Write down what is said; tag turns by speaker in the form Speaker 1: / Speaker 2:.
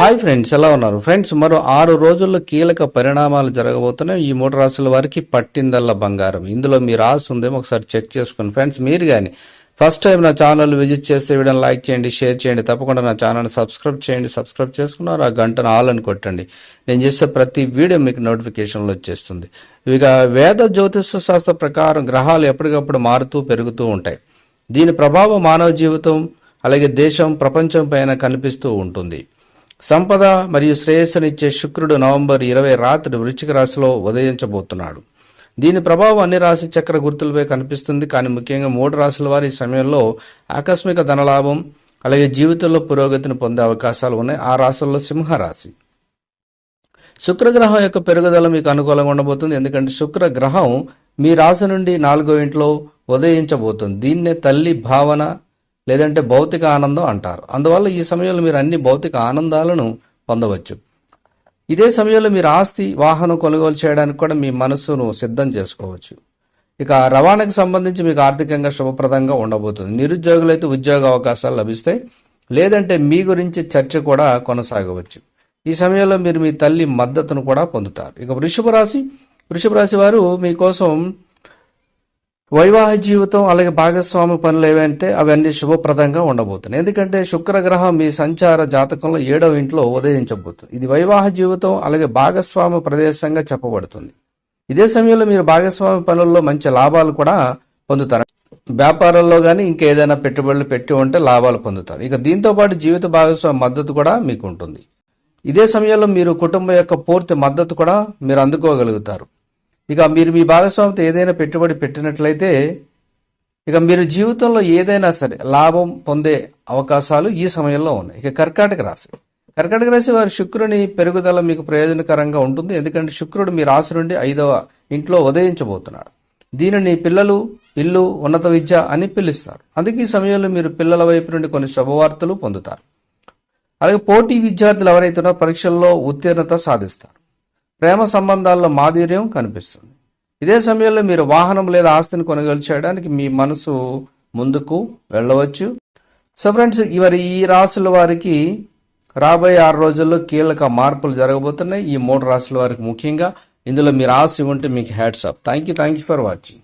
Speaker 1: Hi friends ఎలా ఉన్నారు? Friends మరో ఆరు రోజుల్లో కీలక పరిణామాలు జరగబోతున్నాయి. ఈ మూడు రాసుల వారికి పట్టిందల్ల బంగారం. ఇందులో మీ రాసి ఉందేమో ఒకసారి చెక్ చేసుకోండి ఫ్రెండ్స్ మీరు కానీ ఫస్ట్ టైం నా ఛానల్ విజిట్ చేస్తే వీడియోని లైక్ చేయండి షేర్ చేయండి తప్పకుండా నా ఛానల్ని సబ్స్క్రైబ్ చేయండి సబ్స్క్రైబ్ చేసుకున్నారు ఆ గంటను ఆల్ అని కొట్టండి. నేను చేసే ప్రతి వీడియో మీకు నోటిఫికేషన్లో వచ్చేస్తుంది. ఇక వేద జ్యోతిష శాస్త్ర ప్రకారం గ్రహాలు ఎప్పటికప్పుడు మారుతూ పెరుగుతూ ఉంటాయి. దీని ప్రభావం మానవ జీవితం అలాగే దేశం ప్రపంచం పైన కనిపిస్తూ ఉంటుంది. సంపద మరియు శ్రేయస్సునిచ్చే శుక్రుడు నవంబర్ ఇరవై రాత్రి వృశ్చిక రాశిలో ఉదయించబోతున్నాడు. దీని ప్రభావం అన్ని రాశి చక్ర గుర్తులపై కనిపిస్తుంది. కానీ ముఖ్యంగా మూడు రాశుల వారి సమయంలో ఆకస్మిక ధనలాభం అలాగే జీవితంలో పురోగతిని పొందే అవకాశాలు ఉన్నాయి. ఆ రాశుల్లో సింహరాశి. శుక్రగ్రహం యొక్క పెరుగుదల మీకు అనుకూలంగా ఉండబోతుంది. ఎందుకంటే శుక్ర గ్రహం మీ రాశి నుండి నాలుగో ఇంట్లో ఉదయించబోతుంది. దీన్నే తల్లి భావన లేదంటే భౌతిక ఆనందం అంటారు. అందువల్ల ఈ సమయంలో మీరు అన్ని భౌతిక ఆనందాలను పొందవచ్చు. ఇదే సమయంలో మీరు ఆస్తి వాహనం కొనుగోలు చేయడానికి కూడా మీ మనస్సును సిద్ధం చేసుకోవచ్చు. ఇక రవాణాకు సంబంధించి మీకు ఆర్థికంగా శుభప్రదంగా ఉండబోతుంది. నిరుద్యోగులైతే ఉద్యోగ అవకాశాలు లభిస్తాయి. లేదంటే మీ గురించి చర్చ కూడా కొనసాగవచ్చు. ఈ సమయంలో మీరు మీ తల్లి మద్దతును కూడా పొందుతారు. ఇక వృషభ రాశి వృషభ రాశి వారు మీకోసం వైవాహిక జీవితం అలాగే భాగస్వామి పనులు ఏవంటే అవన్నీ శుభప్రదంగా ఉండబోతున్నాయి. ఎందుకంటే శుక్రగ్రహం మీ సంచార జాతకంలో ఏడవ ఇంట్లో ఉదయించబోతుంది. ఇది వైవాహ జీవితం అలాగే భాగస్వామి ప్రదేశంగా చెప్పబడుతుంది. ఇదే సమయంలో మీరు భాగస్వామి పనుల్లో మంచి లాభాలు కూడా పొందుతారు. వ్యాపారంలో కానీ ఇంకేదైనా పెట్టుబడులు పెట్టి ఉంటే లాభాలు పొందుతారు. ఇక దీంతో పాటు జీవిత భాగస్వామి మద్దతు కూడా మీకు ఉంటుంది. ఇదే సమయంలో మీరు కుటుంబం యొక్క పూర్తి మద్దతు కూడా మీరు అందుకోగలుగుతారు. ఇక మీరు మీ భాగస్వామితో ఏదైనా పెట్టుబడి పెట్టినట్లయితే ఇక మీరు జీవితంలో ఏదైనా సరే లాభం పొందే అవకాశాలు ఈ సమయంలో ఉన్నాయి. ఇక కర్కాటక రాశి. కర్కాటక రాశి వారి శుక్రుని పెరుగుదల మీకు ప్రయోజనకరంగా ఉంటుంది. ఎందుకంటే శుక్రుడు మీ రాశి నుండి ఐదవ ఇంట్లో ఉదయించబోతున్నాడు. దీనిని పిల్లలు ఇల్లు ఉన్నత విద్య అని పిలుస్తారు. అందుకే ఈ సమయంలో మీరు పిల్లల వైపు నుండి కొన్ని శుభవార్తలు పొందుతారు. అలాగే పోటీ విద్యార్థులు ఎవరైతున్నా పరీక్షల్లో ఉత్తీర్ణత సాధిస్తారు. ప్రేమ సంబంధాల్లో మాధుర్యం కనిపిస్తుంది. ఇదే సమయంలో మీరు వాహనం లేదా ఆస్తిని కొనుగోలు చేయడానికి మీ మనసు ముందుకు వెళ్ళవచ్చు. సో ఫ్రెండ్స్ మరి ఈ రాసుల వారికి రాబోయే ఆరు రోజుల్లో కీలక మార్పులు జరగబోతున్నాయి. ఈ మూడు రాసుల వారికి ముఖ్యంగా ఇందులో మీరు ఆశ ఉంటే మీకు hats off thank you thank you for watching